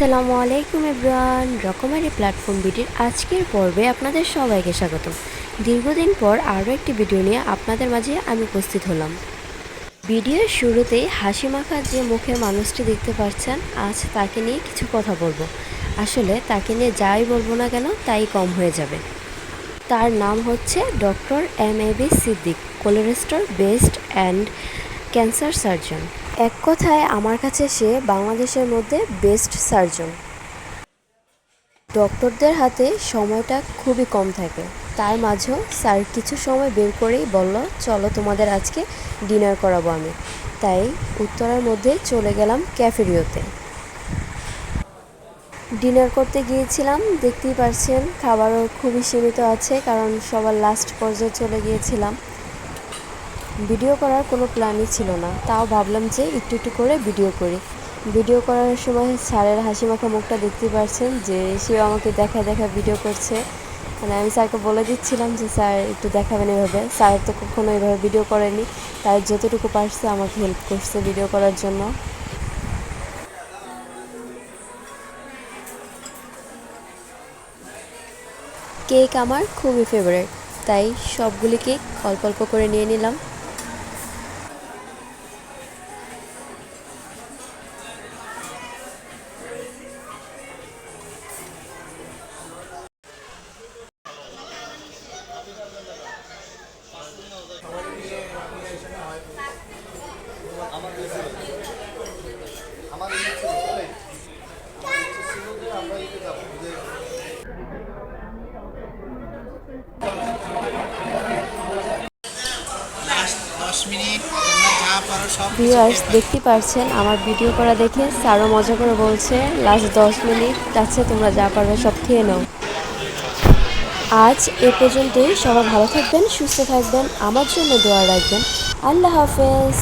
আসসালামু আলাইকুম এভরিওয়ান, রকমারি প্ল্যাটফর্ম বিডির আজকের পর্বে আপনাদের সবাইকে স্বাগত দীর্ঘদিন পর আরও একটি ভিডিও নিয়ে আপনাদের মাঝে আমি উপস্থিত হলাম। ভিডিওর শুরুতেই হাসি মাখা যে মুখে মানুষটি দেখতে পাচ্ছেন, আজ তাকে নিয়ে কিছু কথা বলব। আসলে তাকে নিয়ে যাই বলব না কেন, তাই কম হয়ে যাবে। তার নাম হচ্ছে doctor M A B Siddique colorectal best and cancer surgeon. এক কথায় আমার কাছে সে বাংলাদেশের মধ্যে বেস্ট সার্জন ডক্টরদের হাতে সময়টা খুবই কম থাকে। তার মাঝেও স্যার কিছু সময় বের করেই বলল, চলো তোমাদের আজকে ডিনার করাবো আমি। তাই উত্তরার মধ্যে চলে গেলাম ক্যাফেরিওতে। ডিনার করতে গিয়েছিলাম, দেখতেই পারছেন, খাবারও খুবই সীমিত আছে, কারণ সবার লাস্ট পর্যায়ে চলে গিয়েছিলাম। ভিডিও করার কোনো প্ল্যানই ছিল না। তাও ভাবলাম যে একটু একটু করে ভিডিও করি। ভিডিও করার সময় স্যারের হাসি মাখা মুখটা দেখতে পারছেন যে সেও আমাকে দেখা দেখা ভিডিও করছে। মানে আমি স্যারকে বলে দিচ্ছিলাম যে, স্যার, একটু দেখাবেন এভাবে। স্যার তো কখনো এভাবে ভিডিও করেনি। তাই যতটুকু পারছে আমাকে হেল্প করছে ভিডিও করার জন্য। কেক আমার খুবই ফেভারিট তাই সবগুলি কেক অল্প অল্প করে নিয়ে নিলাম। ভিউয়ার্স দেখতে পারছেন আমার ভিডিও করা দেখে স্যারও মজা করে বলছে লাস্ট দশ মিনিট আছে, তোমরা যা পারবে সব খেয়ে নাও। আজ এ পর্যন্তই। সবাই ভালো থাকবেন সুস্থ থাকবেন আমার জন্য দোয়া রাখবেন। আল্লাহ হাফেজ।